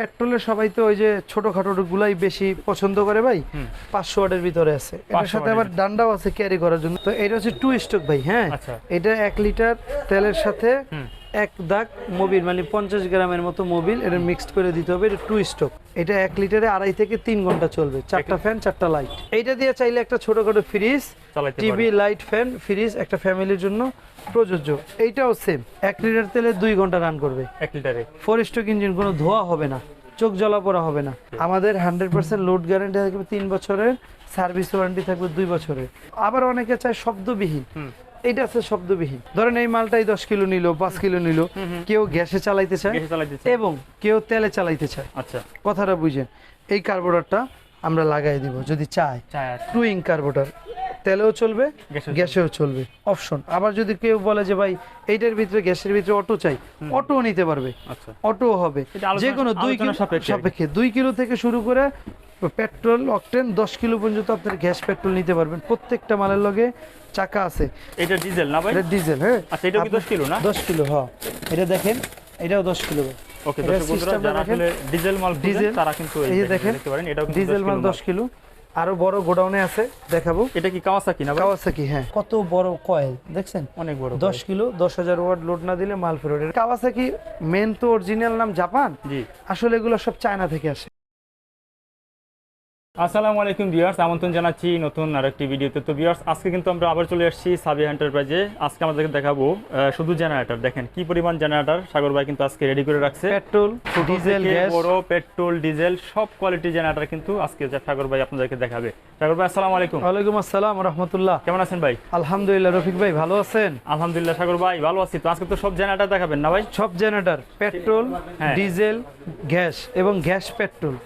পেট্রোলের সবাই তো ওই যে ছোটখাটো গুলাই বেশি পছন্দ করে ভাই পাঁচশো ওয়াটের ভিতরে আছে। এটার সাথে আবার ডান্ডাও আছে ক্যারি করার জন্য। তো এটা হচ্ছে টু স্টক ভাই হ্যাঁ? আচ্ছা। এটা এক লিটার তেলের সাথে। এক দাগ মোবিল মানে পঞ্চাশ গ্রামের মতো মোবিল এটা মিক্সড করে দিতে হবে এটা টু স্টক এটা এক লিটারে আড়াই থেকে তিন ঘণ্টা চলবে চারটা ফ্যান চারটা লাইট এইটা দিয়ে চাইলে একটা ছোটখাটো fridge TV light fan fridge একটা ফ্যামিলির জন্য প্রযোজ্য। এইটাও সেম এক লিটার তেলে দুই ঘণ্টা রান করবে। এক লিটারে। ফোর স্ট্রোক ইঞ্জিন কোনো ধোয়া হবে না চোখ জ্বলা পড়া হবে না। আমাদের হান্ড্রেড পার্সেন্ট লোড গ্যারান্টি থাকবে তিন বছরের সার্ভিস ওয়ারেন্টি থাকবে দুই বছরের। আবার অনেকে চায় শব্দবিহীন। এইটা আছে শব্দবিহীন। ধরেন এই মালটাই দশ কিলো নিল পাঁচ কিলো নিল কেউ গ্যাসে চালাইতে চায় এবং কেউ তেলে চালাইতে চায়। আচ্ছা। কথাটা বুঝেন এই কার্বোরেটরটা আমরা লাগাই দিব যদি চায়। চায় আর টু ইং কার্বোরেটর তেলেও চলবে গ্যাসেও চলবে। অপশন আবার যদি কেউ বলে যে ভাই এইটার ভিতরে গ্যাসের ভিতরে অটো চাই অটোও নিতে পারবে। আচ্ছা। অটো হবে। এটা যে কোনো দুই কিলো সাপেক্ষে। সাপেক্ষে। দুই কিলো থেকে শুরু করে পেট্রোল অকটেন দশ কিলো পর্যন্ত আপনার গ্যাস পেট্রোল নিতে পারবেন। প্রত্যেকটা মালের লগে চাকা আছে। এটা ডিজেল না ভাই? এটা ডিজেল হ্যাঁ। আচ্ছা এটা কি 10 কিলো না? দশ কিলো হ্যাঁ। এটা দেখেন এটাও দশ কিলো। ওকে দর্শক বন্ধুরা যারা আসলে ডিজেল মাল ডিজেল, ডিজেল তারা কিন্তু এই দেখেন দেখেন, দেখতে পারেন এটাও কিন্তু ডিজেল মাল কিলো দশ কিলো। আরও বড় গোডাউনে আছে দেখাবো। এটা কি কাওয়াসাকি না ভাই? কাওয়াসাকি হ্যাঁ। কত বড় কয়েল দেখছেন? অনেক বড় দশ কিলো দশ হাজার ওয়াট লোড না দিলে মাল ফেরত। কাওয়াসাকি মেন তো অরিজিনাল নাম জাপান জি। আসলে এগুলো সব চায়না থেকে আসে। আসসালামু আলাইকুম ভিউয়ার্স আমন্ত্রণ জানাচ্ছি নতুন আরেকটি ভিডিওতে। তো ভিউয়ার্স আজকে কিন্তু আমরা আবার চলে আসছি সাবি এন্টারপ্রাইজে আজকে আমাদেরকে দেখাবো শুধু জেনারেটর দেখেন কি পরিমাণ জেনারেটর সাগর ভাই কিন্তু আজকে রেডি করে রাখছে। পেট্রোল ডিজেল বড় পেট্রোল ডিজেল সব কোয়ালিটি জেনারেটর কিন্তু আজকে যা সাগর ভাই আপনাদেরকে দেখাবে। সাগর ভাই আসসালামু আলাইকুম। ওয়ালাইকুম আসসালাম রহমতুল্লাহ। কেমন আছেন ভাই? আলহামদুলিল্লাহ রফিক ভাই ভালো আছেন? আলহামদুলিল্লাহ সাগর ভাই ভালো আছি। তো আজকে তো সব জেনারেটর দেখাবেন না ভাই? সব জেনারেটর পেট্রোল হ্যাঁ। ডিজেল গ্যাস এবং গ্যাস পেট্রোল।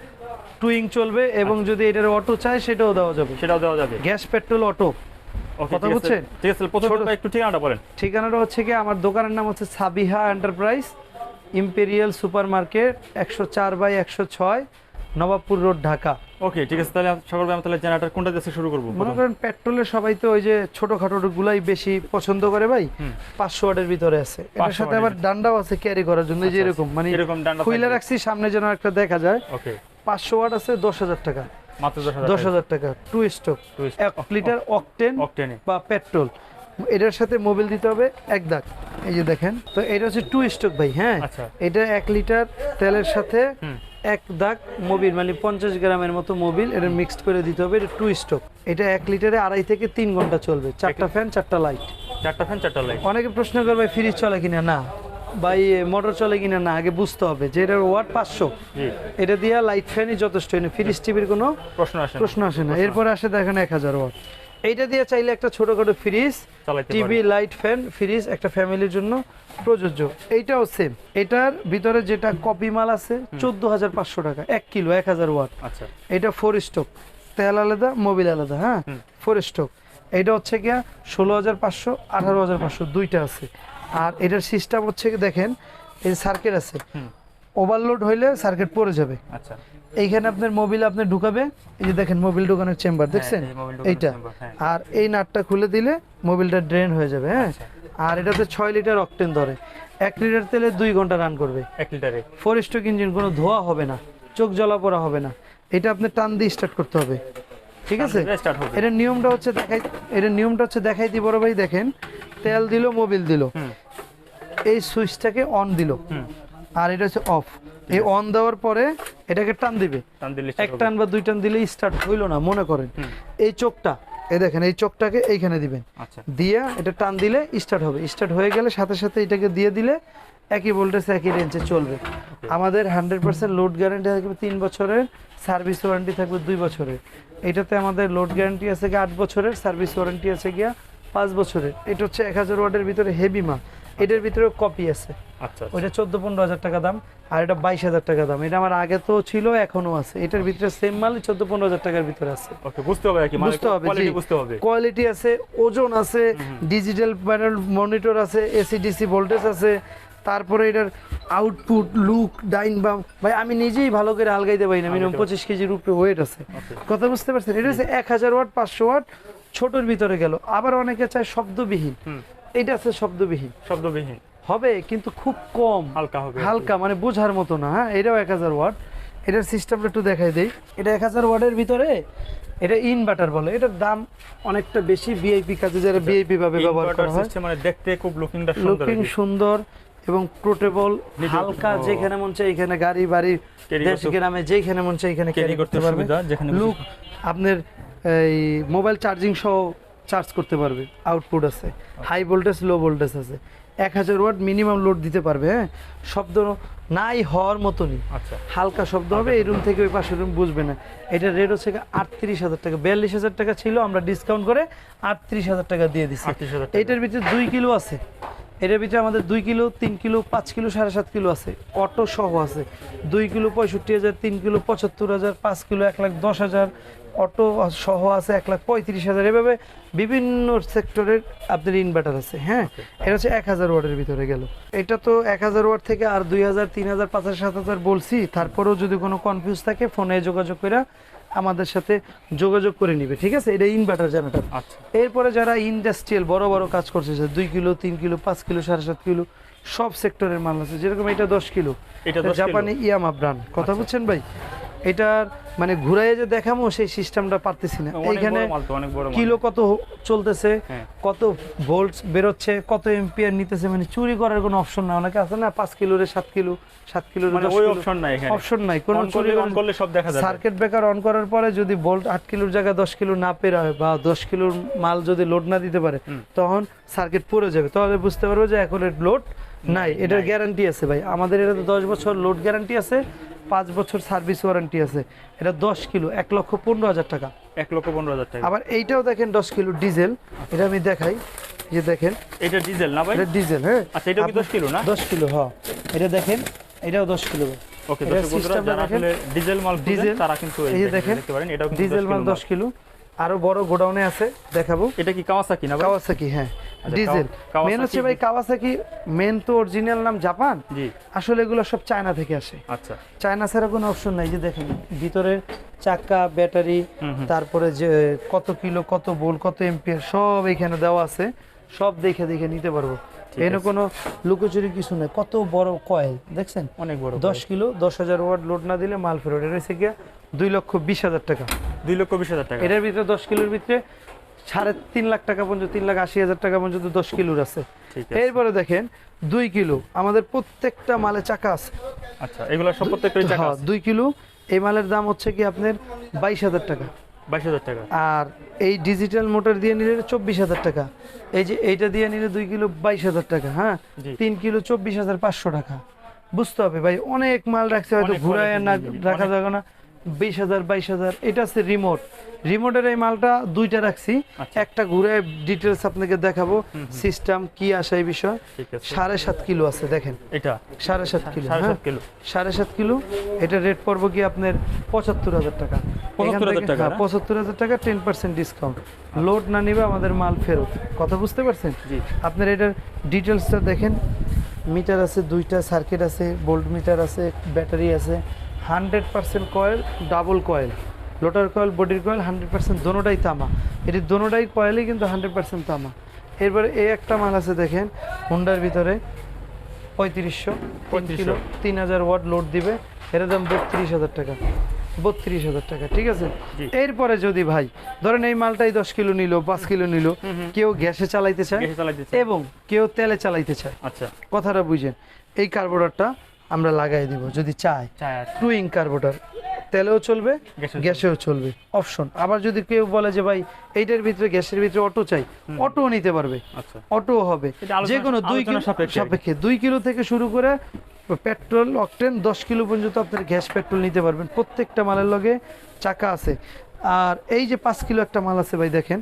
টুইং চলবে এবং যদি এটার অটো চায় সেটাও দেওয়া যাবে। সেটাও দেওয়া যাবে। গ্যাস পেট্রোল অটো কথা বুঝছেন? ঠিক আছে প্রথমে একটু ঠিকানাটা বলেন। ঠিকানাটা হচ্ছে কি আমার দোকানের নাম হচ্ছে Sabiha enterprise Imperial super market একশো চার বাই একশো ছয় নবাবপুর রোড ঢাকা। ওকে ঠিক আছে তাহলে সাগর ভাই তাহলে জেনারেটর কোনটা দিয়ে শুরু করব মনে করেন পেট্রোলের সবাই তো ওই যে ছোটখাটো গুলাই বেশি পছন্দ করে ভাই। পাঁচশো ওয়াটের ভিতরে আছে। এটার সাথে আবার ডান্ডাও আছে ক্যারি করার জন্য যে আচ্ছা, এরকম মানে এরকম ডান্ডা খুইলা রাখছি সামনে যেন একটা দেখা যায়। ওকে পাঁচশো ওয়াট আছে দশ হাজার টাকা। মাত্র দশ হাজার টাকা। টু স্টক এক লিটার অকটেন অকটেনে বা পেট্রোল এটার সাথে মোবিল দিতে হবে এক দাগ। এই যে দেখেন তো এটা হচ্ছে টু স্টক ভাই হ্যাঁ? আচ্ছা। এটা এক লিটার তেলের সাথে এক দাগ মোবিল মানে পঞ্চাশ গ্রামের মতো মোবিল এটা মিক্সড করে দিতে হবে এটা টু স্টক এটা এক লিটারে আড়াই থেকে তিন ঘণ্টা চলবে চারটা ফ্যান চারটা লাইট চারটা ফ্যান চারটা লাইট অনেকে প্রশ্ন করবে ফ্রিজ চলে কিনা? না। ভাই মোটর চলে কিনা না আগে বুঝতে হবে যে এটার ওয়াট পাঁচশো। এটা দিয়ে লাইট ফ্যানই যথেষ্ট ফ্রিজ টিভির কোনো প্রশ্ন আসে প্রশ্ন আসে না। এরপরে আসে দেখেন এক হাজার ওয়াট এইটা দিয়ে চাইলে একটা ছোটখাটো fridge TV light fan fridge একটা ফ্যামিলির জন্য প্রযোজ্য। এইটাও সেম এটার ভিতরে যেটা কপি মাল আছে চোদ্দ হাজার পাঁচশো টাকা এক কিলো এক হাজার ওয়াট আচ্ছা। এটা ফোর স্টক তেল আলাদা মোবিল আলাদা হ্যাঁ। ফোর স্টক এটা হচ্ছে গিয়া ষোলো হাজার পাঁচশো আঠারো হাজার পাঁচশো দুইটা আছে। আর এটার সিস্টেম হচ্ছে দেখেন এই সার্কিট আছে ওভারলোড হইলে সার্কিট পড়ে যাবে। আচ্ছা। এইখানে আপনার মোবিল আপনি ঢুকাবে এই যে দেখেন মোবিল ঢুকানোর চেম্বার দেখছেন? এইটা। হ্যাঁ। আর এই নাটটা খুলে দিলে মোবিলটা ড্রেন হয়ে যাবে হ্যাঁ? আচ্ছা। আর এটাতে ছয় লিটার অকটেন ধরে। এক লিটার তেলে দুই ঘণ্টা রান করবে। এক লিটারে। ফোর স্ট্রোক ইঞ্জিন কোনো ধোয়া হবে না চোখ জ্বলা পড়া হবে না। এটা আপনি টান দিয়ে স্টার্ট করতে হবে। ঠিক আছে? এটার নিয়মটা হচ্ছে দেখাই এটার নিয়মটা হচ্ছে দেখাই দিই বড় ভাই দেখেন তেল দিল মোবিল দিল। এই সুইচটাকে অন দিল। আর এটা হচ্ছে অফ এই অন দেওয়ার পরে এটাকে টান দিবে। টান দিলে এক টান বা দুই টান দিলে স্টার্ট হইল না মনে করেন। এই চোখটা এই দেখেন এই চোখটাকে এইখানে দিবেন। আচ্ছা। দিয়ে এটা টান দিলে স্টার্ট হবে। স্টার্ট হয়ে গেলে সাথে সাথে এটাকে দিয়ে দিলে একই ভোল্টেজ একই রেঞ্জে চলবে। আমাদের হান্ড্রেড পার্সেন্ট লোড গ্যারান্টি থাকবে তিন বছরের সার্ভিস ওয়ারেন্টি থাকবে দুই বছরের। এটাতে আমাদের লোড গ্যারান্টি আছে গিয়ে আট বছরের সার্ভিস ওয়ারেন্টি আছে গিয়া পাঁচ বছরের। এটা হচ্ছে এক হাজার ওয়াটের ভিতরে হেভি মাল। এটার ভিতরে কপি আছে। আচ্ছা ওইটা চোদ্দ পনেরো হাজার টাকা দাম আর এটা বাইশ হাজার টাকা দাম। এটা আমার আগে তো ছিল এখনও আছে। এটার ভিতরে সেম মাল চোদ্দ পনেরো হাজার টাকার ভিতরে আছে। বুঝতে হবে কি মানে বুঝতে হবে কোয়ালিটি বুঝতে হবে। কোয়ালিটি আছে ওজন আছে ডিজিটাল প্যানেল মনিটর আছে এসি ডিসি ভোল্টেজ আছে তারপরে এটার আউটপুট লুক ডাইন বাম। ভাই আমি নিজেই ভালো করে আলগাইতে পারি না। মিনিমাম পঁচিশ কেজির উপরে ওয়েট আছে। কথা বুঝতে পারছেন? এটা হচ্ছে এক হাজার ওয়াট পাঁচশো ওয়াট ছোটোর ভিতরে গেল। আবার অনেকে চায় শব্দবিহীন। এটা আছে শব্দবিহীন। শব্দবিহীন। হবে কিন্তু খুব কম। হালকা হবে হালকা মানে বোঝার মতো না হ্যাঁ? এটাও এক হাজার ওয়াট। এটার সিস্টেমটা একটু দেখাই দেই। এটা এক হাজার ওয়াটের ভিতরে এটা ইনভার্টার বলে। এটার দাম অনেকটা বেশি ভিআইপি কাজে যারা ভিআইপি ভাবে ব্যবহার করা হয়। মানে দেখতে খুব লুকিংটা সুন্দর লুকিং সুন্দর এবং পোর্টেবল হালকা। যেখানে মন চাই এখানে গাড়ি বাড়ি গ্রামে যেখানে মন চাই এখানে ক্যারি করতে পারবে। লুক আপনার এই মোবাইল চার্জিং সহ চার্জ করতে পারবে। আউটপুট আছে। হাই ভোল্টেজ লো ভোল্টেজ আছে। এক হাজার ওয়াট মিনিমাম লোড দিতে পারবে হ্যাঁ? শব্দ নাই হওয়ার মতনই। আচ্ছা। হালকা শব্দ হবে এই রুম থেকে ওই পাশের রুম বুঝবে না। এটা রেট হচ্ছে আটত্রিশ হাজার টাকা। বিয়াল্লিশ হাজার টাকা ছিল আমরা ডিসকাউন্ট করে আটত্রিশ হাজার টাকা দিয়ে দিচ্ছি 38,000 এটার ভিতরে দুই কিলো আছে। এটার ভিতরে আমাদের দুই কিলো তিন কিলো পাঁচ কিলো সাড়ে সাত কিলো আছে। অটো সহ আছে। দুই কিলো পঁয়ষট্টি হাজার তিন কিলো পঁচাত্তর হাজার পাঁচ কিলো এক লাখ দশ হাজার অটো সহ আছে এক লাখ পঁয়ত্রিশ হাজার। এভাবে বিভিন্ন সেক্টরের আপনার ইনভার্টার আছে হ্যাঁ? এটা হচ্ছে এক হাজার ওয়াটের ভিতরে গেল। এটা তো এক হাজার ওয়াট থেকে আর দুই হাজার তিন হাজার পাঁচ হাজার সাত হাজার বলছি তারপরেও যদি কোনো কনফিউজ থাকে ফোনে যোগাযোগ করে আমাদের সাথে যোগাযোগ করে নিবে ঠিক আছে? এটা ইনভার্টার জেনারেটর আচ্ছা। এরপরে যারা ইন্ডাস্ট্রিয়াল বড় বড় কাজ করছে দুই কিলো তিন কিলো পাঁচ কিলো সাড়ে সাত কিলো সব সেক্টরের মাল আছে যেরকম এটা দশ কিলো। এটা 10 জাপানি ইয়ামা ব্র্যান্ড কথা আচ্ছা। বুঝছেন ভাই? এটার মানে ঘুরাইয়ে যে দেখামো সেই সিস্টেমটা পারতেছি না। এইখানে। কিলো কত চলতেছে হ্যাঁ। কত ভোল্টস বেরোচ্ছে কত এম্পিয়ার নিতেছে মানে চুরি করার কোনো অপশন নাই। অনেকে আছে না পাঁচ কিলোরে সাত কিলো সাত কিলোরে মানে ওই অপশন নাই এখানে। অপশন নাই। কোনো চুরি করলে অন করলে সব দেখা যাবে। সার্কিট ব্রেকার অন করার পরে যদি ভোল্ট আট কিলোর জায়গায় দশ কিলো না পেরায় বা দশ কিলোর মাল যদি লোড না দিতে পারে তখন সার্কিট পড়ে যাবে। তাহলে বুঝতে পারব যে এখন লোড নাই এটার। গ্যারান্টি আছে ভাই। আমাদের এটা দশ বছর লোড গ্যারান্টি আছে পাঁচ বছর সার্ভিস ওয়ারেন্টি আছে। এটা দশ কিলো এক লক্ষ পনেরো হাজার টাকা। এক লক্ষ পনেরো হাজার টাকা। আবার এইটাও দেখেন দশ কিলো ডিজেল এটা আমি দেখাই যে দেখেন। এটা ডিজেল না ভাই? এটা ডিজেল হ্যাঁ। আচ্ছা এটাও কি দশ কিলো না? দশ কিলো হ্যাঁ। এটা দেখেন এটাও দশ কিলো। ওকে ডিজেল মাল ডিজেল, তারা কিন্তু এই যে দেখেন, দেখতে পারেন এটাও কিন্তু ডিজেল মাল দশ কিলো। আরও বড় গোডাউনে আছে দেখাবো। এটা কি কাওয়াসাকি না কাওয়াসাকি হ্যাঁ। ডিজেল। মেন হচ্ছে ভাই কাওয়াসাকি মেন তো অরিজিনাল নাম জাপান। জি। আসলে এগুলো সব চায়না থেকে আসে। আচ্ছা। চায়না ছাড়া কোনো অপশন নাই যে দেখেন ভিতরে চাকা ব্যাটারি। তারপরে যে কত কিলো কত বোল কত এম্পিয়ার সব এখানে দেওয়া আছে। সব দেখে দেখে নিতে পারব। এখানে কোনো লুকোচুরি কিছু নেই। কত বড় কয়েল দেখছেন? অনেক বড় দশ কিলো দশ হাজার ওয়াট লোড না দিলে মাল ফেরত। এটা হচ্ছে গিয়া দুই লক্ষ বিশ হাজার টাকা। দুই লক্ষ বিশ হাজার টাকা। এটার ভিতরে দশ কিলোর ভিতরে সাড়ে তিন লাখ টাকা পর্যন্ত তিন লাখ আশি হাজার টাকা পর্যন্ত দশ কিলোর আছে। এরপরে দেখেন দুই কিলো আমাদের প্রত্যেকটা মালে চাকা আছে। আচ্ছা এগুলো সব প্রত্যেকটাই টাকা হ্যাঁ, দুই কিলো এই মালের দাম হচ্ছে কি আপনার বাইশ হাজার টাকা। বাইশ হাজার টাকা। আর এই ডিজিটাল মোটর দিয়ে নিলে চব্বিশ হাজার টাকা। এই যে এইটা দিয়ে নিলে দুই কিলো বাইশ হাজার টাকা হ্যাঁ? তিন কিলো চব্বিশ হাজার পাঁচশো টাকা। বুঝতে হবে ভাই অনেক মাল রাখছে হয়তো ঘুরায় না রাখা যাবে না। বিশ হাজার বাইশ হাজার। এটা রিমোট রিমোটের এই মালটা দুইটা রাখছি। আচ্ছা। একটা ঘুরে ডিটেলস আপনাকে দেখাবো। সিস্টেম কি আসে এই বিষয়? সাড়ে সাত কিলো আছে দেখেন। এটা? সাড়ে সাত কিলো হ্যাঁ? কিলো। সাড়ে সাত কিলো। এটা রেট পড়ব কি আপনার পঁচাত্তর হাজার টাকা। 75,000 টাকা, পঁচাত্তর হাজার টাকা টেন পার্সেন্ট ডিসকাউন্ট লোড না নিবে আমাদের মাল ফেরত। কথা বুঝতে পারছেন? আপনার এটার ডিটেলসটা দেখেন। মিটার আছে দুইটা সার্কিট আছে বোল্ট মিটার আছে ব্যাটারি আছে। Hundred percent coil double coil. লোটার coil বডির কয়েল হান্ড্রেড পার্সেন্ট দোনোটাই তামা। এটি দোনোটাই কয়েলই কিন্তু হান্ড্রেড পার্সেন্ট তামা। এরপরে এই একটা মাল আছে দেখেন হুন্ডার ভিতরে পঁয়ত্রিশশো তিন 3500 কিলো তিন হাজার ওয়াট লোড দিবে। এর দাম বত্রিশ হাজার টাকা। বত্রিশ হাজার টাকা ঠিক আছে? এরপরে যদি ভাই ধরেন এই মালটাই দশ কিলো নিল পাঁচ কিলো নিল কেউ গ্যাসে চালাইতে চায় এবং কেউ তেলে চালাইতে চায়। আচ্ছা। কথাটা বুঝেন এই কার্বোরেটরটা আমরা লাগাই দিব যদি চাই টুইং কার্বোরেটর তেলেও চলবে গ্যাসেও চলবে। অপশন আবার যদি কেউ বলে যে ভাই এইটার ভিতরে গ্যাসের ভিতরে অটো চাই অটো নিতে পারবে। আচ্ছা। অটো হবে। যে কোনো দুই কিলো সাপেক্ষে। দুই কিলো থেকে শুরু করে পেট্রোল অকটেন দশ কিলো পর্যন্ত আপনার গ্যাস পেট্রোল নিতে পারবেন। প্রত্যেকটা মালের লগে চাকা আছে। আর এই যে পাঁচ কিলো একটা মাল আছে ভাই দেখেন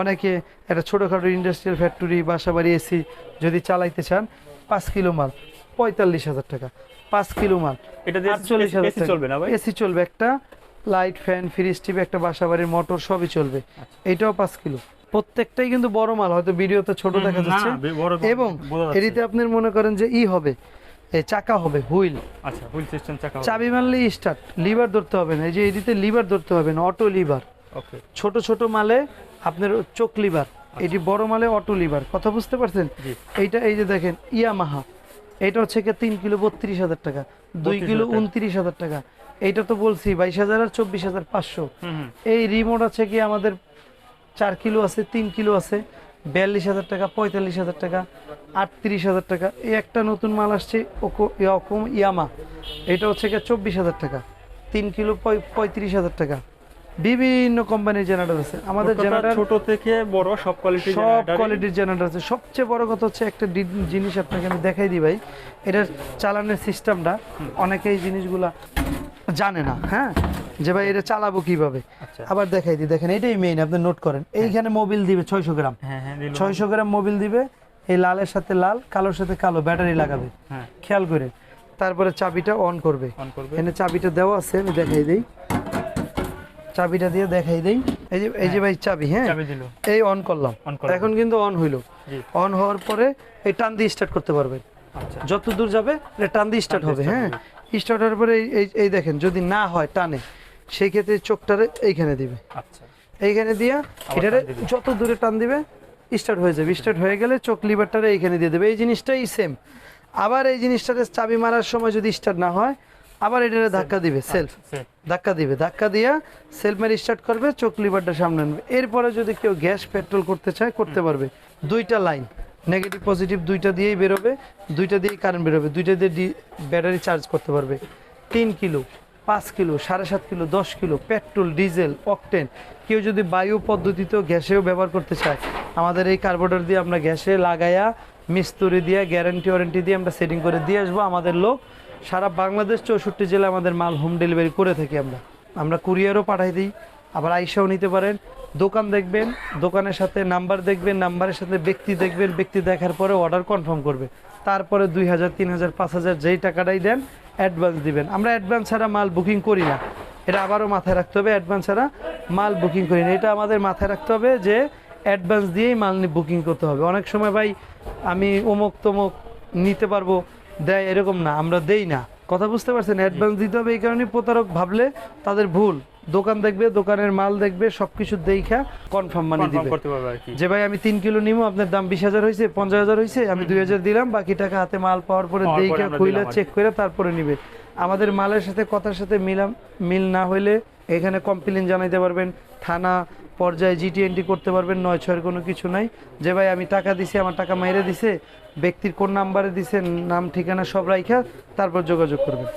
অনেকে একটা ছোটোখাটো ইন্ডাস্ট্রিয়াল ফ্যাক্টরি বাসা বাড়ি এসি যদি চালাইতে চান পাঁচ কিলো মাল। পঁয়তাল্লিশ হাজার টাকা। পাঁচ কিলো মাল। এটা আটচল্লিশ হাজার চলবে না এসি চলবে একটা লাইট ফ্যান ফ্রিজ টিভি একটা বাসা বাড়ির মোটর সবই চলবে। আচ্ছা। এইটাও পাঁচ কিলো। প্রত্যেকটাই কিন্তু বড় মাল হয়তো ভিডিওতে ছোট দেখা যাচ্ছে। এবং এটিতে আপনার মনে করেন যে ই হবে চাকা হবে হুইল। আচ্ছা হুইল সিস্টেম চাকা চাবি মারলেই স্টার্ট লিভার ধরতে হবে না। এই যে এটিতে লিভার ধরতে হবে না অটো লিভার। ওকে। ছোট ছোট মালে আপনার চোখ লিভার। এটি বড় মালে অটো লিভার। কথা বুঝতে পারছেন? এইটা এই যে দেখেন ইয়ামাহা। এটা হচ্ছে তিন কিলো বত্রিশ হাজার টাকা দুই কিলো। উনত্রিশ হাজার টাকা। এইটা তো বলছি বাইশ হাজার আর চব্বিশ হাজার পাঁচশো। এই রিমোট আছে কি আমাদের চার কিলো আছে তিন কিলো আছে বিয়াল্লিশ হাজার টাকা পঁয়তাল্লিশ হাজার টাকা আটত্রিশ হাজার টাকা। এই একটা নতুন মাল আসছে ওকো ইয়াকম ইয়ামা। এটা হচ্ছে কি চব্বিশ হাজার টাকা তিন কিলো পঁয়- পঁয়ত্রিশ হাজার টাকা। বিভিন্ন কোম্পানির জেনারেটর আছে। আমাদের জেনারেটর ছোট থেকে বড় সব কোয়ালিটি সব কোয়ালিটির জেনারেটর আছে। সবচেয়ে বড় কথা হচ্ছে একটা জিনিস আপনাকে আমি দেখাই দিই ভাই। এটার চালানোর সিস্টেমটা অনেকে এই জিনিসগুলা জানে না হ্যাঁ? যে ভাই এটা চালাবো কীভাবে? আচ্ছা। আবার দেখাই দিই। দেখেন এটাই মেইন আপনি নোট করেন। এইখানে মোবিল দিবে ছয়শো গ্রাম। হ্যাঁ হ্যাঁ ছয়শো গ্রাম মোবিল দিবে। এই লালের সাথে লাল কালোর সাথে কালো ব্যাটারি লাগাবে। হ্যাঁ। খেয়াল করে। তারপরে চাবিটা অন করবে। অন করবে। এখানে চাবিটা দেওয়া আছে আমি দেখাই দিই। চাবিটা দিয়ে দেখাই দেই। এই যে এই যে ভাই চাবি হ্যাঁ? চাবি দিল। এই অন করলাম। এখন কিন্তু অন হইল। জি। অন হওয়ার পরে এই টান দিয়ে স্টার্ট করতে পারবেন। আচ্ছা। যত দূর যাবে এটা টান দিয়ে স্টার্ট হবে হ্যাঁ? স্টার্ট হওয়ার পরে এই- এই দেখেন যদি না হয় টানে সেই ক্ষেত্রে চোখটারে এইখানে দিবে। আচ্ছা। এইখানে দিয়া এটারে যত দূরে টান দিবে স্টার্ট হয়ে যাবে। স্টার্ট হয়ে গেলে চোখ লিভারটারে এইখানে দিয়ে দেবে। এই জিনিসটাই সেম আবার এই জিনিসটারে চাবি মারার সময় যদি স্টার্ট না হয় আবার এটারে ধাক্কা দিবে সেলফ ধাক্কা দিবে ধাক্কা দিয়া সেলফ মেরে স্টার্ট করবে চোখ লিভারটা সামনে আনবে। এরপরে যদি কেউ গ্যাস পেট্রোল করতে চায় করতে পারবে। দুইটা লাইন নেগেটিভ পজিটিভ দুইটা দিয়েই বেরোবে দুইটা দিয়েই কারেন্ট বেরোবে দুইটা দিয়ে ব্যাটারি চার্জ করতে পারবে। তিন কিলো পাঁচ কিলো সাড়ে সাত কিলো দশ কিলো পেট্রোল ডিজেল অকটেন কেউ যদি বায়ু পদ্ধতিতেও গ্যাসেও ব্যবহার করতে চায় আমাদের এই কার্বোরেটর দিয়ে আমরা গ্যাসে লাগাইয়া মিস্তুরি দিয়ে গ্যারান্টি ওয়ারেন্টি দিয়ে আমরা সেটিং করে দিয়ে আসব। আমাদের লোক সারা বাংলাদেশ চৌষট্টি জেলা আমাদের মাল হোম ডেলিভারি করে থাকি আমরা। আমরা কুরিয়ারও পাঠাই দিই, আবার আইসাও নিতে পারেন। দোকান দেখবেন, দোকানের সাথে নাম্বার দেখবেন নাম্বারের সাথে ব্যক্তি দেখবেন, ব্যক্তি দেখার পরে অর্ডার কনফার্ম করবে। তারপরে দুই হাজার, তিন হাজার, পাঁচ হাজার যেই টাকাটাই দেন অ্যাডভান্স দিবেন। আমরা অ্যাডভান্স ছাড়া মাল বুকিং করি না। এটা আবারও মাথায় রাখতে হবে অ্যাডভান্স ছাড়া মাল বুকিং করি না। এটা আমাদের মাথায় রাখতে হবে যে অ্যাডভান্স দিয়েই মাল বুকিং করতে হবে। অনেক সময় ভাই, আমি অমুক তমুক নিতে পারব দেয় এরকম না আমরা দেই না। কথা বুঝতে পারছেন? অ্যাডভান্স দিতে হবে এই কারণে প্রতারক ভাবলে তাদের ভুল। দোকান দেখবে দোকানের মাল দেখবে সবকিছু দেখা কনফার্ম মানি দিবে। যে ভাই আমি তিন কিলো নিবো আপনার দাম বিশ হাজার হয়েছে পঞ্চাশ হাজার হয়েছে আমি দুই হাজার দিলাম বাকি টাকা হাতে মাল পাওয়ার পরে দেখে খুইলে দিলাম আর কি। চেক করে তারপরে নিবে। আমাদের মালের সাথে কথার সাথে মিলাম মিল না হইলে এখানে কমপ্লেন জানাইতে পারবেন। থানা পর্যায়ে জিটি এন্ট্রি করতে পারবেন, নয় ছয়ের কোনো কিছু নাই। যে ভাই, আমি টাকা দিছি, আমার টাকা মাইরে দিছে, ব্যক্তির কোন নাম্বারে দিছে, নাম, ঠিকানা সব রাইখা, তারপর যোগাযোগ করবেন।